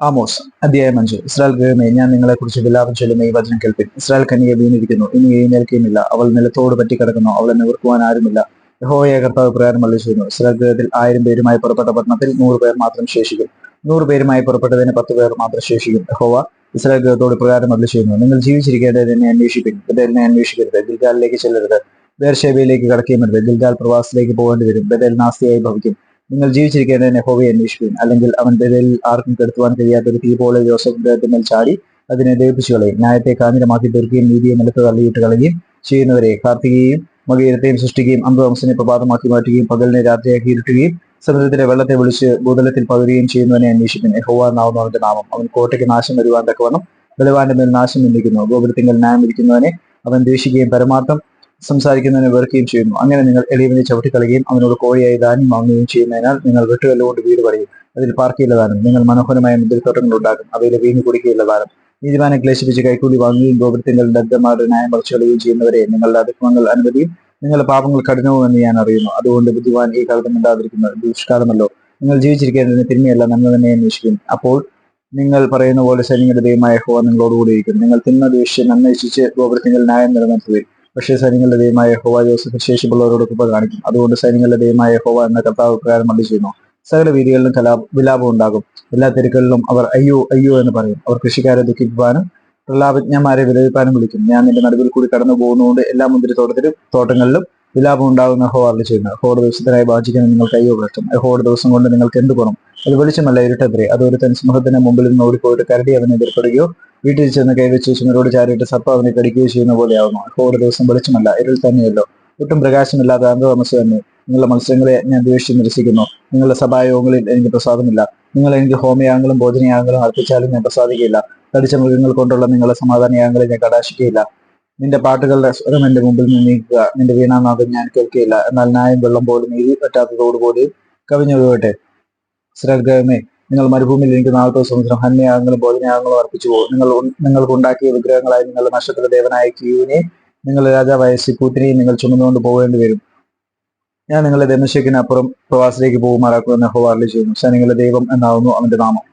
Amos അധ്യായം അഞ്ച്. Israel ഗൃഹമേ ഞാൻ നിങ്ങളെ കുറിച്ച് വിലാപം ചൊല്ലുന്ന ഈ വചനം കേൾപ്പിൻ ഇസ്രായേൽ കനിയെ വീണിരിക്കുന്നു. ഇനി എഴുന്നേൽക്കുകയുമില്ല. അവൾ നിലത്തോട് പറ്റിക്കിടക്കുന്നു. അവളെ നിവർക്കുവാൻ ആരുമില്ല. യഹോവയെ കർത്താവ് പ്രകാരം ചെയ്യുന്നു ഇസ്രായേൽ ഗൃഹത്തിൽ ആയിരം പേരുമായി പുറപ്പെട്ട പട്ടണത്തിൽ നൂറ് പേർ മാത്രം ശേഷിക്കും. നൂറ് പേരുമായി പുറപ്പെട്ടതിന് പത്ത് പേർ മാത്രം ശേഷിക്കും. യഹോവ ഇസ്രായേൽ ഗൃഹത്തോട് പ്രകാരം ചെയ്യുന്നു നിങ്ങൾ ജീവിച്ചിരിക്കേണ്ടത് എന്നെ അന്വേഷിപ്പിൻ ബദലിനെ അന്വേഷിക്കരുത്. ഗിൽഗാലിലേക്ക് ചെല്ലരുത്. ബേർഷേബയിലേക്ക് കടക്കുകയുമരുത് ഗിൽഗാൽ പ്രവാസത്തിലേക്ക് പോകേണ്ടി വരും. ബദൽ നാസ്തിയായി ഭവിക്കും. നിങ്ങൾ ജീവിച്ചിരിക്കേണ്ടതിനെ ഹോവയെ അന്വേഷിക്കും. അല്ലെങ്കിൽ അവൻ ബദലിൽ ആർക്കും കെടുത്തുവാൻ കഴിയാത്ത ഒരു തീ പോലെ ജോസഫ് ഗ്രഹത്തിന്മേൽ ചാടി അതിനെ ദയിപ്പിച്ചു കളയും. ന്യായത്തെ കാഞ്ഞിരമാക്കി തീർക്കുകയും നീതിയെ നിലത്ത് തള്ളിയിട്ട് കളയുകയും ചെയ്യുന്നവരെ കാർത്തികയും മകീരത്തെയും സൃഷ്ടിക്കുകയും അമ്പവംശനെ പ്രഭാതമാക്കി മാറ്റുകയും പകലിനെ രാത്രിയാക്കി ഇരുട്ടുകയും സമുദ്രത്തിലെ വെള്ളത്തെ വിളിച്ച് ഭൂതലത്തിൽ പകരുകയും ചെയ്യുന്നവനെ അന്വേഷിക്കും യഹോവ എന്നാവുന്നു അവന്റെ നാമം. അവൻ കോട്ടയ്ക്ക് നാശം വരുവാൻ തക്കവണ്ണം ബലവാന്റെ മേൽ നാശം നിന്ദിക്കുന്നു. ഗോപുരത്തിങ്കൽ ന്യായം ഇരിക്കുന്നവനെ അവൻ ദ്വേഷിക്കുകയും പരമാർത്ഥം സംസാരിക്കുന്നതിനെ വെറുക്കുകയും ചെയ്യുന്നു. അങ്ങനെ നിങ്ങൾ എളിയവനെ ചവിട്ടിക്കളയുകയും അവനോട് കോഴിയായി ധാന്യം വാങ്ങുകയും ചെയ്യുന്നതിനാൽ നിങ്ങൾ വെട്ടുകല്ലുകൊണ്ട് വീട് പറയും അതിൽ പാർക്കിയില്ലതാനും നിങ്ങൾ മനോഹരമായ മുന്തിരിത്തോട്ടങ്ങൾ ഉണ്ടാക്കും. അവയിലെ വീഞ്ഞു കുടിക്കുകയില്ലതാനും നീതിമാനെ ക്ലേശിപ്പിച്ച് കൈക്കൂലി വാങ്ങുകയും ഗോപുരത്തിങ്കൽ ദഗ്ധമാരുടെ ന്യായം പറിച്ചു കളയുകയും ചെയ്യുന്നവരെ നിങ്ങളുടെ അതിക്രമങ്ങൾ അനുമതിയും നിങ്ങളുടെ പാപങ്ങൾ കഠിനവും എന്ന് ഞാൻ അറിയുന്നു. അതുകൊണ്ട് ബുദ്ധിമാൻ ഈ കാലത്ത് മിണ്ടാതിരിക്കുന്നത് ദുഷ്കാലമല്ലോ. നിങ്ങൾ ജീവിച്ചിരിക്കേണ്ടതിന് തിന്മയല്ല നന്മ തന്നെ അന്വേഷിക്കും അപ്പോൾ നിങ്ങൾ പറയുന്ന പോലെ സൈനികരുടെ ദൈവമായ ഹോ നിങ്ങളോടുകൂടി ഇരിക്കും നിങ്ങൾ തിന്മ ദേഷ്യം അന്വേഷിച്ച് ഗോപുരത്തിങ്കൽ ന്യായം നിലനിർത്തുകയും പക്ഷേ സൈന്യങ്ങളുടെ ദൈവമായ ഹോവ ജോസഫ് ശേഷിപ്പുള്ളവരോട് കാണിക്കും. അതുകൊണ്ട് സൈന്യങ്ങളുടെ ദൈവമായ ഹോവ എന്ന കർത്താവ് പ്രകാരം മതി ചെയ്യുന്നു. സകല വീതികളിലും കലാ വിലാപം ഉണ്ടാകും. എല്ലാ തിരക്കുകളിലും അവർ അയ്യോ അയ്യോ എന്ന് പറയും. അവർ കൃഷിക്കാരെ ദുഃഖിക്കുവാനും പ്രലാപജ്ഞന്മാരെ വിലയിപ്പാനും വിളിക്കും. ഞാൻ നിന്റെ നടുവിൽ കൂടി കടന്നു പോകുന്നതുകൊണ്ട് എല്ലാ മുന്തിരിത്തോട്ടത്തിലും തോട്ടങ്ങളിലും വിലാപം ഉണ്ടാകുന്ന ഹോവാറിൽ ചെയ്യുന്നു. ഹോയുടെ ദിവസത്തിനായി വാചിക്കാൻ നിങ്ങൾക്ക് അയ്യോ പ്രശ്നം ഹോയുടെ ദിവസം കൊണ്ട് നിങ്ങൾക്ക് എന്ത് ഗുണം? അത് വെളിച്ചമല്ല ഇരുട്ടത്രേ ഒരു സിംഹത്തിന്റെ മുമ്പിൽ നിന്ന് ഓടിപ്പോയിട്ട് കരടി അവനെ എതിർപ്പെടുകയോ വീട്ടിൽ ചെന്ന് കൈവച്ച് ചുമരോട് ചാരിയിട്ട് സർപ്പ അവനെ കടിക്കുകയോ ചെയ്യുന്ന പോലെയാവുന്നു. ഹോയുടെ ദിവസം വെളിച്ചമല്ല ഇരുൾ തന്നെയല്ലോ. ഒട്ടും പ്രകാശമില്ലാത്ത അന്ധതമസ് തന്നെ. നിങ്ങളുടെ മത്സരങ്ങളെ ഞാൻ ദ്വേഷിച്ച് നിരസിക്കുന്നു. നിങ്ങളുടെ സഭായോഗങ്ങളിൽ എനിക്ക് പ്രസാദമില്ല. നിങ്ങൾ എനിക്ക് ഹോമയാങ്ങളും ഭോജനയാങ്ങളും അർപ്പിച്ചാലും ഞാൻ പ്രസാദിക്കില്ല തടിച്ച മൃഗങ്ങൾ കൊണ്ടുള്ള നിങ്ങളുടെ സമാധാനയാങ്ങളെ ഞാൻ കടാശിക്കുകയില്ല. നിന്റെ പാട്ടുകളുടെ സ്വരം എന്റെ മുമ്പിൽ നിന്ന് നീക്കുക. നിന്റെ വീണാനാഥം ഞാൻ കേൾക്കുകയില്ല. എന്നാൽ ന്യായം വെള്ളം പോലും നീതി പറ്റാത്തതോടുകൂടി കവിഞ്ഞൊഴുകട്ടെ. ശ്രദ്ധമേ നിങ്ങൾ മരുഭൂമിയിൽ എനിക്ക് നാൽപ്പത് സമുദ്രം ഹന്യാഗങ്ങളും ഭോജനയാഗങ്ങളും അർപ്പിച്ചു പോകും. നിങ്ങൾ നിങ്ങൾക്ക് ഉണ്ടാക്കിയ വിഗ്രഹങ്ങളായി നിങ്ങൾ നക്ഷത്ര ദേവനായ ക്യൂവിനെ രാജാ രാജാവായ സിക്കൂത്തിനെയും നിങ്ങൾ ചുമന്നുകൊണ്ട് പോകേണ്ടി വരും. ഞാൻ നിങ്ങളെ ധനശേഖിനപ്പുറം പ്രവാസിലേക്ക് പോകുമാറാക്കുമെന്ന് ഹോവാർലി ചെയ്യുന്നു. സൈനികളുടെ ദൈവം എന്നാവുന്നു അവന്റെ നാമം.